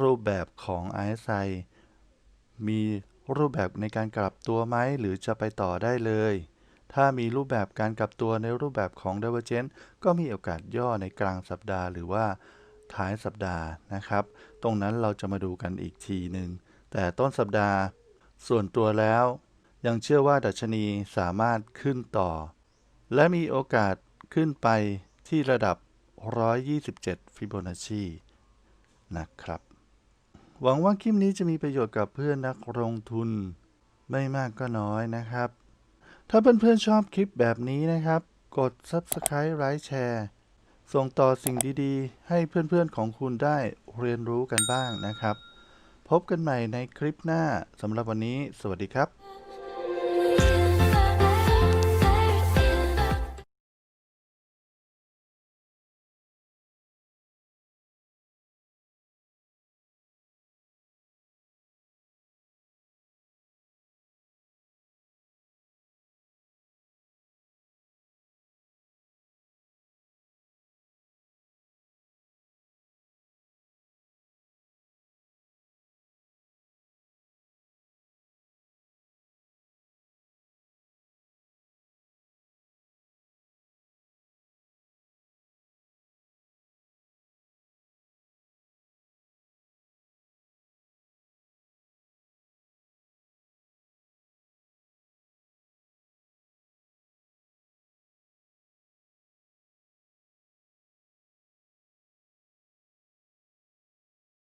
รูปแบบของ RSI มีรูปแบบในการกลับตัวไหมหรือจะไปต่อได้เลย ถ้ามีรูปแบบการกลับตัวในรูปแบบของ Divergence ก็มีโอกาสย่อในกลางสัปดาห์ หรือว่าท้ายสัปดาห์นะครับ ตรงนั้นเราจะมาดูกันอีกทีหนึ่งแต่ต้นสัปดาห์ ส่วนตัวแล้ว ยังเชื่อว่าดัชนีสามารถขึ้นต่อ และมีโอกาสขึ้นไปที่ระดับ 127 ฟิโบนัชชีนะครับ หวังว่าคลิปนี้จะมีประโยชน์กับเพื่อนนักลงทุน ไม่มากก็น้อยนะครับ ถ้าเพื่อนๆชอบคลิปแบบนี้นะครับ กด Subscribe ไลค์แชร์ส่งต่อสิ่งดีๆ ให้เพื่อนๆของคุณได้เรียนรู้กันบ้างนะครับ พบกันใหม่ในคลิปหน้าสำหรับวันนี้ สวัสดีครับ